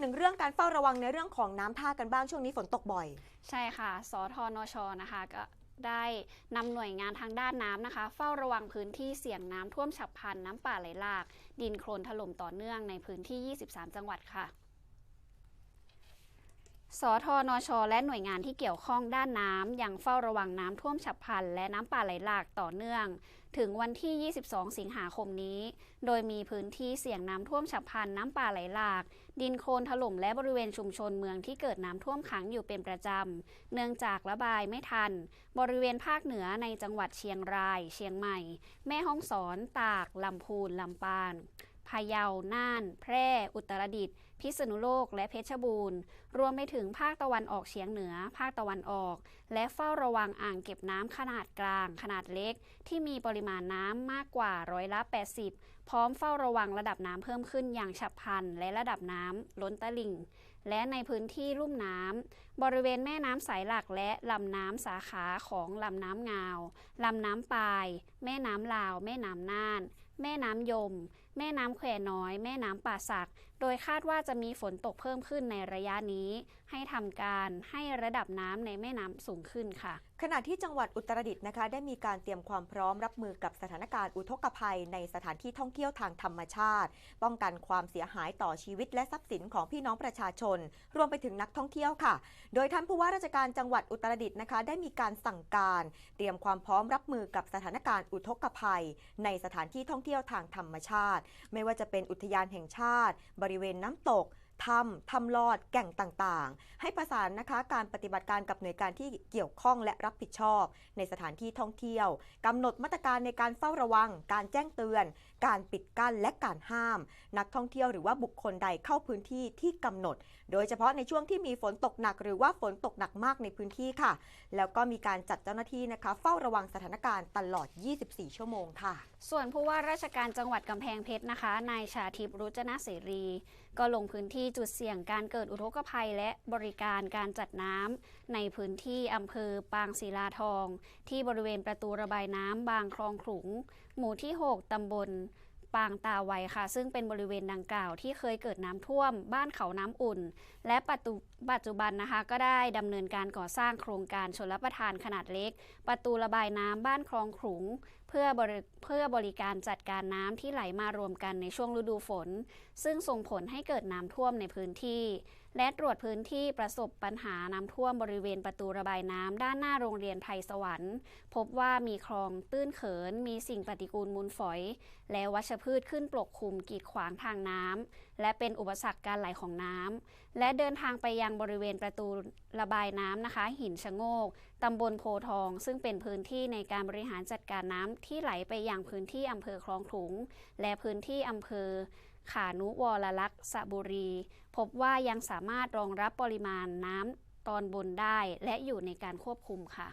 หนึ่งเรื่องการเฝ้าระวังในเรื่องของน้ำท่ากันบ้างช่วงนี้ฝนตกบ่อย ใช่ค่ะ สทนชนะคะก็ได้นำหน่วยงานทางด้านน้ำนะคะ เฝ้าระวังพื้นที่เสี่ยงน้ำท่วมฉับพลันน้ำป่าไหลหลาก ดินโคลนถล่มต่อเนื่องในพื้นที่ 23 จังหวัดค่ะ สทนช และหน่วยงานที่เกี่ยวข้องด้านน้ำยังเฝ้าระวังน้ำท่วมฉับพลัน และน้ำป่าไหลหลากต่อเนื่อง ถึงวันที่ 22 สิงหาคมนี้ โดยมีพื้นที่เสี่ยงน้ำท่วมฉับพลัน น้ำป่าไหลหลาก ดินโคลนถล่มและบริเวณชุมชนเมืองที่เกิดน้ำท่วมขังอยู่เป็นประจำ เนื่องจากระบายไม่ทัน บริเวณภาคเหนือในจังหวัดเชียงราย เชียงใหม่ แม่ฮ่องสอน ตาก ลำพูน ลำปาง พะเยา น่าน แพร่ อุตรดิตถ์ พิษณุโลก และเพชรบูรณ์ รวมไปถึงภาคตะวันออกเฉียงเหนือ ภาคตะวันออก และเฝ้าระวังอ่างเก็บน้ำขนาดกลาง ขนาดเล็ก ที่มีปริมาณน้ำมากกว่าร้อยละ 80 พร้อมเฝ้าระวังระดับน้ำเพิ่มขึ้นอย่างฉับพลัน และระดับน้ำล้นตลิ่ง และในพื้นที่ลุ่มน้ำ บริเวณแม่น้ำสายหลักและลำน้ำสาขาของลำน้ำงาว ลำน้ำปาย แม่น้ำลาว แม่น้ำน่าน แม่น้ำยม แม่น้ำแควน้อย แม่น้ำป่าสัก โดยคาดว่าจะมีฝนตกเพิ่มขึ้นในระยะนี้ ให้ทำการให้ระดับน้ำในแม่น้ำสูงขึ้นค่ะ ขณะที่จังหวัดอุตรดิตถ์นะคะ ได้มีการเตรียมความพร้อมรับมือกับสถานการณ์อุทกภัย ในสถานที่ท่องเที่ยวทางธรรมชาติ ป้องกันความเสียหายต่อชีวิตและทรัพย์สินของพี่น้องประชาชน รวมไปถึงนักท่องเที่ยวค่ะ โดยท่านผู้ว่าราชการจังหวัดอุตรดิตถ์นะคะ ได้มีการสั่งการ เตรียมความพร้อมรับมือกับสถานการณ์อุทกภัย ในสถานที่ท่องเที่ยวทางธรรมชาติ ไม่ว่าจะเป็นอุทยานแห่งชาติ บริเวณน้ำตก ถ้ำถ้ำลอดแก่งต่างๆ ให้ประสานนะคะการปฏิบัติการกับหน่วยการที่เกี่ยวข้องและรับผิดชอบ ในสถานที่ท่องเที่ยวกำหนดมาตรการในการเฝ้าระวัง การแจ้งเตือน การปิดกั้นและการห้าม นักท่องเที่ยวหรือว่าบุคคลใดเข้าพื้นที่ที่กำหนด โดยเฉพาะในช่วงที่มีฝนตกหนัก หรือว่าฝนตกหนักมากในพื้นที่ค่ะ แล้วก็มีการจัดเจ้าหน้าที่นะคะเฝ้าระวังสถานการณ์ตลอด 24 ชั่วโมงค่ะ ส่วนผู้ว่าราชการจังหวัดกำแพงเพชรนะคะนายชาทิพย์รุจนะเสรี ก็ลงพื้นที่จุดเสี่ยงการเกิดอุทกภัยและบริการการจัดน้ำในพื้นที่อำเภอปางศิลาทอง ที่บริเวณประตูระบายน้ำบางคลองขลุง หมู่ที่ 6 ตำบลปางตาไวค่ะ ซึ่งเป็นบริเวณดังกล่าวที่เคยเกิดน้ำท่วม บ้านเขาน้ำอุ่น และปัจจุบันนะคะ ก็ได้ดำเนินการก่อสร้างโครงการชลประทานขนาดเล็ก ประตูระบายน้ำบ้านคลองขลุง เพื่อบริเพื่อบริการจัดการน้ำที่ไหลมารวมกันในช่วงฤดูฝน ซึ่งส่งผลให้เกิดน้ำท่วมในพื้นที่ และตรวจพื้นที่ประสบปัญหาน้ำท่วมบริเวณประตูระบายน้ำด้านหน้าโรงเรียนไทยสวรรค์ พบว่ามีคลองตื้นเขิน มีสิ่งปฏิกูลมูลฝอย และวัชพืชขึ้นปกคลุมกีดขวางทางน้ำและเป็นอุปสรรคการไหลของน้ำและเดินทางไปยังบริเวณประตูระบายน้ำนะคะ หินชะโงก ตำบลโพทอง ซึ่งเป็นพื้นที่ในการบริหารจัดการน้ำที่ไหลไปยังพื้นที่อำเภอคลองขลุง และพื้นที่อำเภอขานุวรลักษ์สระบุรี พบว่ายังสามารถรองรับปริมาณน้ำตอนบนได้ และอยู่ในการควบคุมค่ะ